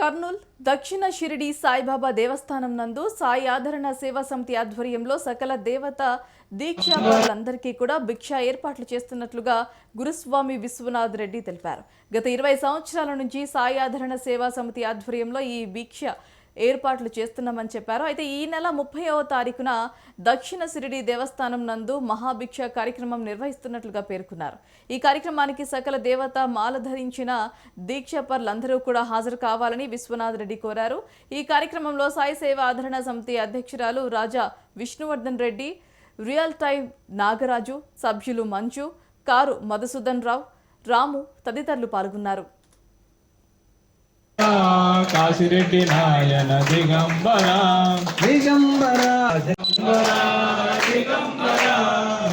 కర్నూల్ దక్షిణ షిరిడి సాయిబాబా దేవస్థానం నందు సాయి ఆదరణ సేవా సమితి ఆధ్వర్యంలో సకల దేవత దీక్షాపరులందరికీ కూడా భిక్ష ఏర్పాట్లు చేస్తున్నట్లుగా గురుస్వామి విశ్వనాథ్ రెడ్డి తెలిపారు. గత ఇరవై సంవత్సరాల నుంచి సాయి ఆదరణ సేవా సమితి ఆధ్వర్యంలో ఈ భిక్ష ఏర్పాట్లు చేస్తున్నామని చెప్పారు. అయితే ఈ నెల ముప్పైవ తారీఖున దక్షిణ సిరిడి దేవస్థానం నందు మహాభిక్ష కార్యక్రమం నిర్వహిస్తున్నట్లుగా పేర్కొన్నారు. ఈ కార్యక్రమానికి సకల దేవత మాల ధరించిన దీక్షపర్లందరూ కూడా హాజరు కావాలని విశ్వనాథ్ రెడ్డి కోరారు. ఈ కార్యక్రమంలో సాయి సేవ ఆదరణ సమితి అధ్యక్షురాలు రాజా విష్ణువర్ధన్ రెడ్డి రియల్ టైం నాగరాజు సభ్యులు మంచు కారు మధుసూదన్ రావు రాము తదితరులు పాల్గొన్నారు. కాశిరెడ్డి నాయన దిగంబర. దిగంబర.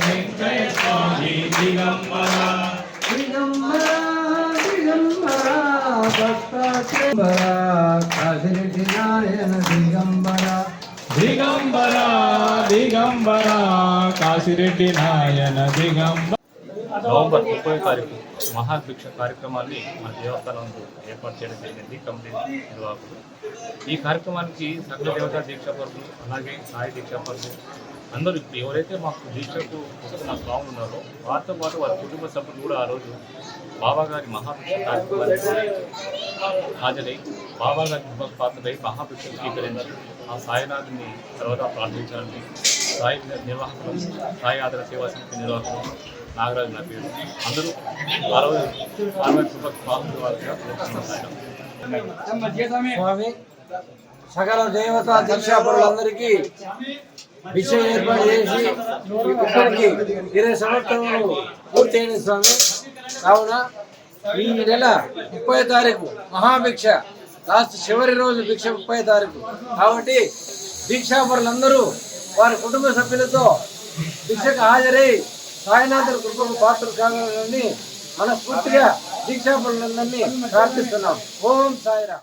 వెంకయ్య స్వామి దిగంబర దిగంబర. దిగంబర దత్తాత్రేయ కాశిరెడ్డి నాయన దిగంబర. దిగంబర దిగంబర. కాశిరెడ్డి నాయన దిగంబర. నవంబర్ ముప్పై తారీఖు మహాభిక్ష కార్యక్రమాన్ని మన దేవస్థానం ఏర్పాటు చేయడం జరిగింది కమిటీ నిర్వాహకులు. ఈ కార్యక్రమానికి సకల దేవతా దీక్షాపరులు అలాగే సాయి దీక్షాపరులు అందరూ ఇప్పుడు ఎవరైతే మాకు దీక్షకు వస్తున్న స్వాములు ఉన్నారో వారితో పాటు వారి కుటుంబ సభ్యులు కూడా ఆ రోజు బాబాగారి మహాభిక్ష కార్యక్రమానికి హాజరై బాబాగారి పాత్రపై మహాభిక్ష స్వీకరించి ఆ సాయినాథుని తర్వాత ప్రార్థించాలని సాయి నిర్వాహకులు సాయి ఆదర సేవా సమితి నిర్వాహకులు నాగరాజు నా పేరు. అందరూ అరవై అరవై స్వామి వారిగా సకల దేవత దీక్షాపరులందరికీ విషయం ఏర్పాటు చేసి ఇప్పటికి ఇరవై సంవత్సరాలు పూర్తయిన స్వామి. కావున ఈ నెల ముప్పై తారీఖు మహాభిక్ష లాస్ట్ చివరి రోజు భిక్ష ముప్పై తారీఖు. కాబట్టి దీక్షాపరులందరూ వారి కుటుంబ సభ్యులతో భిక్షకు హాజరై సాయినాథుల కృపకు పాత్రలు కావాలని మనస్ఫూర్తిగా దీక్షాపరులందరినీ ప్రార్థిస్తున్నాం. ఓం సాయిరా